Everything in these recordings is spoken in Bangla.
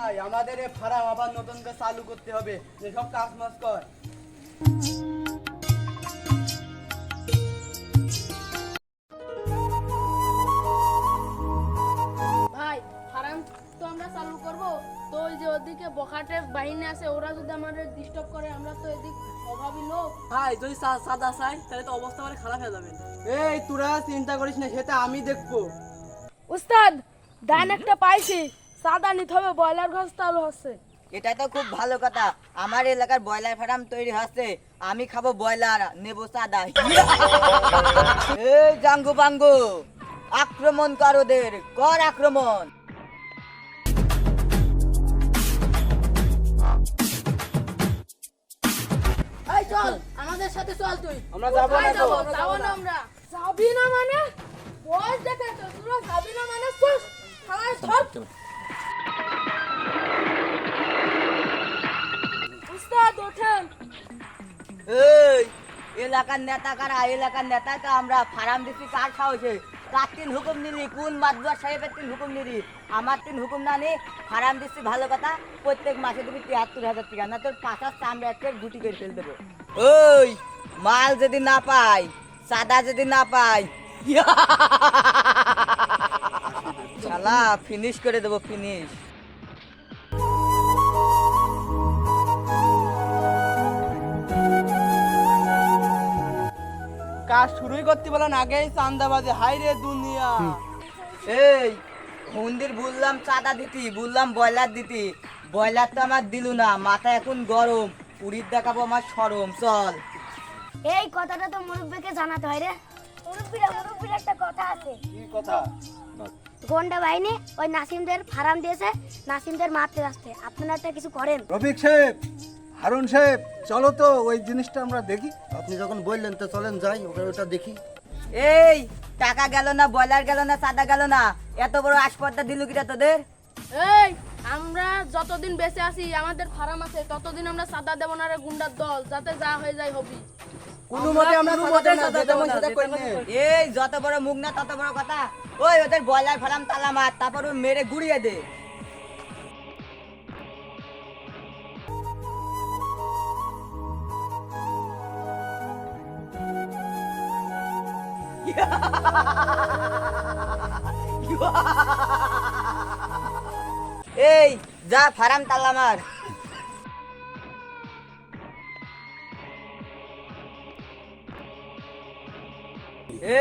ভাই আমাদের এই ফার্ম আবার নতুন করে চালু করতে হবে। যেসব কাজ মাস কর। ভাই ফার্ম তো আমরা চালু করব। তো ওই যে ওদিকে বখাটে বাহিনী আছে ওরা যদি আমাদের ডিস্টার্ব করে আমরা তো এদিক অভাবী লোক। ভাই যদি সাদা চাই তাহলে তো অবস্থা মানে খারাপ হয়ে যাবে। এই তোরা চিন্তা করিস না সেটা আমি দেখব। উস্তাদ ডান একটা পাইছি। সাদা নিতে হবে ব্রয়লার ঘর চালু হচ্ছে এটা তো খুব ভালো কথা। আমার এলাকার ব্রয়লার ফার্ম তৈরি হচ্ছে। আমি খাব ব্রয়লার নেব সাদা। এই জাঙ্গু বাঙ্গু আক্রমণ কর ওদের কর আক্রমণ। এই চল আমাদের সাথে চল তুই। আমরা যাব না তো। যাব? যাব না আমরা। যাবি না মানে? বয়স দেখে তো তোরা যাবি না মানে? চল খালাস ধর। এই। এলাকার নেতা কারা? এলাকার নেতাকে আমরা ফার্ম দিচ্ছি কার সাহসে? কার তিন হুকুম নিলি? কোন মাদুয়ার সাহেবের তিন হুকুম নিলি? আমার তিন হুকুম না নি ফার্ম দিচ্ছি ভালো কথা। প্রত্যেক মাসে তুমি তিয়াত্তর হাজার টাকা না তোর পাঁচার চামড়া একটা গুটি করে ফেল দেবো। ওই মাল যদি না পাই সাদা যদি না পাই শালা ফিনিশ করে দেবো ফিনিশ কাজ শুরুই করতে বলেন আগেই চান্দাবাজে। হাই রে দুনিয়া। এই মন্দির বললাম চাঁদা দিতি বললাম ব্রয়লার দিতি। ব্রয়লার তো আমার দিলু না মাথা এখন গরম। পুরীর দেখাবো আমার সরম চল। এই কথাটা তো মুরব্বীকে জানাতে হয় রে। মুরব্বীরা মুরব্বীর একটা কথা আছে। কি কথা? গন্ডা বাহিনী ওই নাসিমদের ফার্ম দিয়েছে নাসিমদের মারতে আসতে আপনারা একটা কিছু করেন? রফিক সাহেব হারুন সাহেব চলো তো ওই জিনিসটা আমরা দেখি। আপনি যখন বললেন তো চলেন যাই ওখানে ওটা দেখি। এই টাকা গেল না ব্রয়লার গেল না চাঁদা গেল না? এত বড় আসপর্দা দিলু কিটা তোদের? এই আমরা যতদিন বেঁচে আছি আমাদের ফার্ম আছে ততদিন আমরা সাদা দেব না রে গুন্ডার দল যাতে যা হয়ে যায় হবি। কোনো মতে আমরা কোনো সাদা মতে দেব না, সাদা দেব না, এই যত বড় মুখ না তত বড় কথা। ওই ওদের ব্রয়লার ফার্ম তালা মার তারপর মেরে গুড়িয়ে দে। এই, যা ফার্ম তালা মার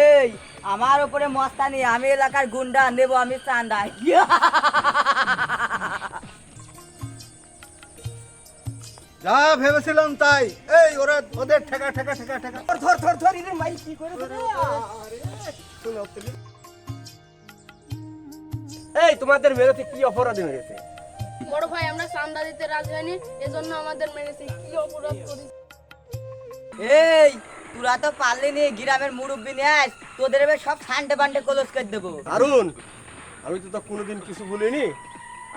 এই, আমার উপরে মস্তানি, আমি এলাকার গুন্ডা, নেব আমি চান্দা। যা ভেবেছিলাম তাই। এই ওরা ওদের ঠেকা ঠেকা ঠেকা ঠেকা। ধর ধর ধর মাই কি করে এই তোমাদের মেরেছে কি অপরাধী মেরেছে? বড় ভাই আমরা চান্দা দিতে রাজি হয়নি এজন্য আমাদের মেরেছে। কি অপরাধ এই তোরা তো পারলি নি গ্রামের মুরব্বী নিয়ে আস তোদের এবার সব সান্ডে বান্ডে কলস করে দেবো। হারুন আমি তো কোনোদিন কিছু বলিনি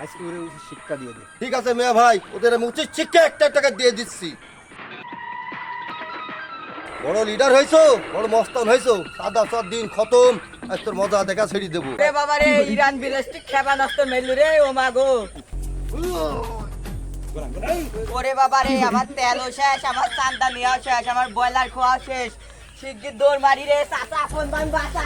আজকে ওরে উচিত শিক্ষা দিয়ে দে। ঠিক আছে মেয়া ভাই ওদের আমি উচিত শিক্ষা একটা টাকা দিয়ে দিচ্ছি। বড় লিডার হয়েছো বড় মস্তান হয়েছো সাদা সব দিন খতম আজ তোর মজা দেখা ছেড়ে দেবো। রে বাবা রে ইরান বিলেস্টিক খেবা নষ্ট মেলু রে ও মা গো। ওরে বাবা রে আমার তেলও শেষ আমার চান্দা নেওয়া শেষ আমার ব্রয়লার খাওয়া শেষ। শিগগির দৌড় মারি রে চাচা ফোন বান বাঁচা!